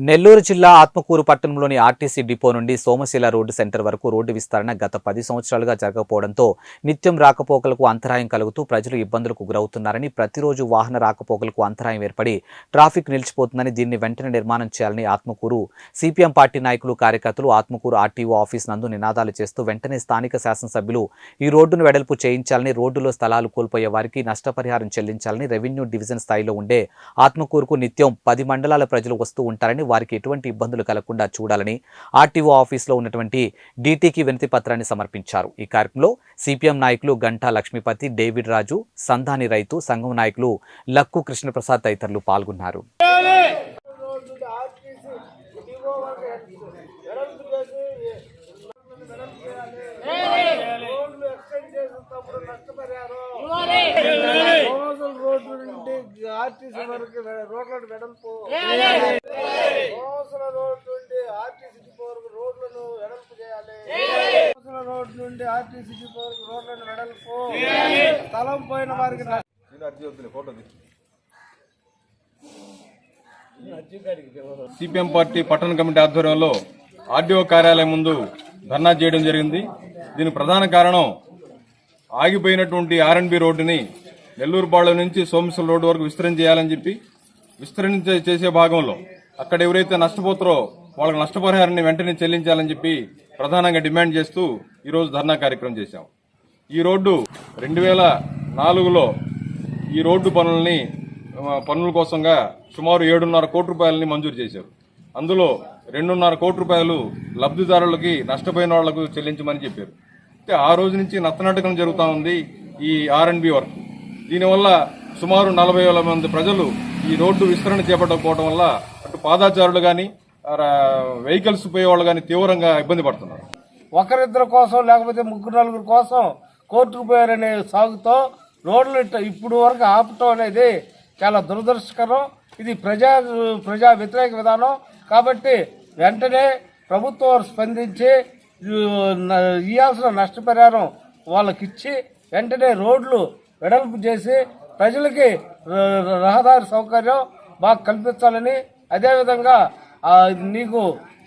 నెల్లూరు జిల్లా ఆత్మకూరు పట్టణంలోని RTC depot నుండి సోమశిల రోడ్డు సెంటర్ వరకు రోడ్డు విస్తరణ గత పది సంవత్సరాలుగా జరగకపోవడంతో నిత్యం రాకపోకలకు అంతరాయం కలుగుతూ ప్రజలు ఇబ్బందులకు గురవుతున్నారని ప్రతిరోజు వాహన రాకపోకలకు అంతరాయం ఏర్పడి ట్రాఫిక్ నిలిచిపోతుందని దీన్ని వెంటనే నిర్మాణం చేయాలని ఆత్మకూరు సిపిఎం పార్టీ నాయకులు కార్యకర్తలు ఆత్మకూరు ఆర్టీఓ ఆఫీస్ నందు నినాదాలు చేస్తూ వెంటనే స్థానిక శాసనసభ్యులు ఈ రోడ్డును వెడల్పు చేయించాలని రోడ్డులో స్థలాలు కోల్పోయే వారికి నష్టపరిహారం చెల్లించాలని రెవెన్యూ డివిజన్ స్థాయిలో ఉండే ఆత్మకూరుకు నిత్యం పది మండలాల ప్రజలు వస్తూ ఉంటారని వారికి ఎటువంటి ఇబ్బందులు కలగకుండా చూడాలని ఆర్టీఓ ఆఫీసులో ఉన్నటువంటి డీటీకి వినతి పత్రాన్ని సమర్పించారు. ఈ కార్యక్రమంలో సిపిఎం నాయకులు గంటా లక్ష్మీపతి డేవిడ్ రాజు సంధాని రైతు సంఘం నాయకులు లక్కు కృష్ణప్రసాద్ తదితరులు పాల్గొన్నారు. నష్టపరిహారం ఆర్టీసీ వరకు రోడ్లను వెడల్పు. రోజుల రోడ్డు నుండి ఆర్టీసీ డిపో వరకు రోడ్లను వెడల్పు చేయాలి. రోజుల రోడ్డు నుండి ఆర్టీసీ డిపో వరకు రోడ్లను వెడల్పు. స్థలం పోయిన వారికి. సిపిఎం పార్టీ పట్టణ కమిటీ ఆధ్వర్యంలో ఆర్డీఓ కార్యాలయం ముందు ధర్నా చేయడం జరిగింది. దీని ప్రధాన కారణం ఆగిపోయినటువంటి ఆర్ఎన్బి రోడ్డుని నెల్లూరుపాడు నుంచి సోమేశ్వర రోడ్డు వరకు విస్తరణ చేయాలని చెప్పి విస్తరించే చేసే భాగంలో అక్కడ ఎవరైతే నష్టపోతారో వాళ్ళకి నష్టపరిహారాన్ని వెంటనే చెల్లించాలని చెప్పి ప్రధానంగా డిమాండ్ చేస్తూ ఈరోజు ధర్నా కార్యక్రమం చేశాం. ఈ రోడ్డు రెండు వేల నాలుగులో ఈ రోడ్డు పనుల్ని పనుల కోసంగా సుమారు ఏడున్నర కోటి రూపాయలని మంజూరు చేశారు. అందులో రెండున్నర కోటి రూపాయలు లబ్ధిదారులకి నష్టపోయిన వాళ్ళకు చెల్లించమని చెప్పారు. అయితే ఆ రోజు నుంచి నత్తనాటకం జరుగుతూ ఉంది ఈ ఆర్ఎన్బి వర్క్. దీనివల్ల సుమారు నలభై వేల మంది ప్రజలు ఈ రోడ్డు విస్తరణ చేపట్టకపోవడం వల్ల అటు పాదాచారులు కానీ వెహికల్స్ పోయేవాళ్ళు కానీ తీవ్రంగా ఇబ్బంది పడుతున్నారు. ఒకరిద్దరి కోసం లేకపోతే ముగ్గురు నలుగురు కోసం కోర్టుకు పోయారనే సాగుతో రోడ్లు ఇట్ట- ఇప్పుడు వరకు ఆపటం అనేది చాలా దురదృష్టకరం. ఇది ప్రజా ప్రజా వ్యతిరేక విధానం. కాబట్టి వెంటనే ప్రభుత్వం స్పందించి ఇవ్వాల్సిన నష్టపరిహారం వాళ్ళకి ఇచ్చి వెంటనే రోడ్లు వెడల్పు చేసి ప్రజలకి రహదారి సౌకర్యం బాగా కల్పించాలని అదేవిధంగా నీకు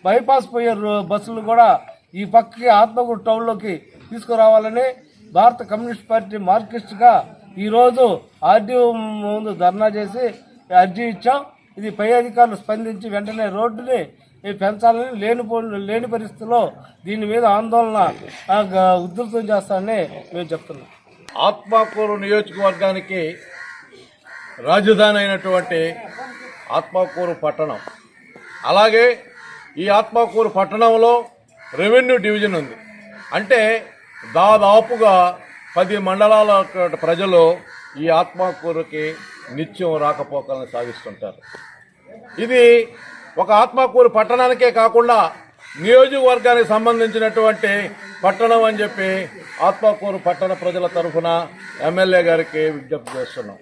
బైపాస్ పోయే రో- బస్సులు కూడా ఈ పక్కకి ఆత్మకూరు టౌన్లోకి తీసుకురావాలని భారత కమ్యూనిస్ట్ పార్టీ మార్కిస్ట్గా ఈరోజు ఆర్డీఓ ముందు ధర్నా చేసి అర్జీ ఇచ్చాం. ఇది పై అధికారులు స్పందించి వెంటనే రోడ్డుని పెంచాలని లేని లేని పరిస్థితుల్లో దీని మీద ఆందోళన ఉధృతం చేస్తానని మేము చెప్తున్నాం. ఆత్మకూరు నియోజకవర్గానికి రాజధాని అయినటువంటి ఆత్మకూరు పట్టణం. అలాగే ఈ ఆత్మకూరు పట్టణంలో రెవెన్యూ డివిజన్ ఉంది. అంటే దాదాపుగా పది మండలాల ప్రజలు ఈ ఆత్మకూరుకి నిత్యం రాకపోకలను సాగిస్తుంటారు. ఇది ఒక ఆత్మకూరు పట్టణానికే కాకుండా నియోజకవర్గానికి సంబంధించినటువంటి పట్టణం అని చెప్పి ఆత్మకూరు పట్టణ ప్రజల తరఫున ఎమ్మెల్యే గారికి విజ్ఞప్తి చేస్తున్నాం.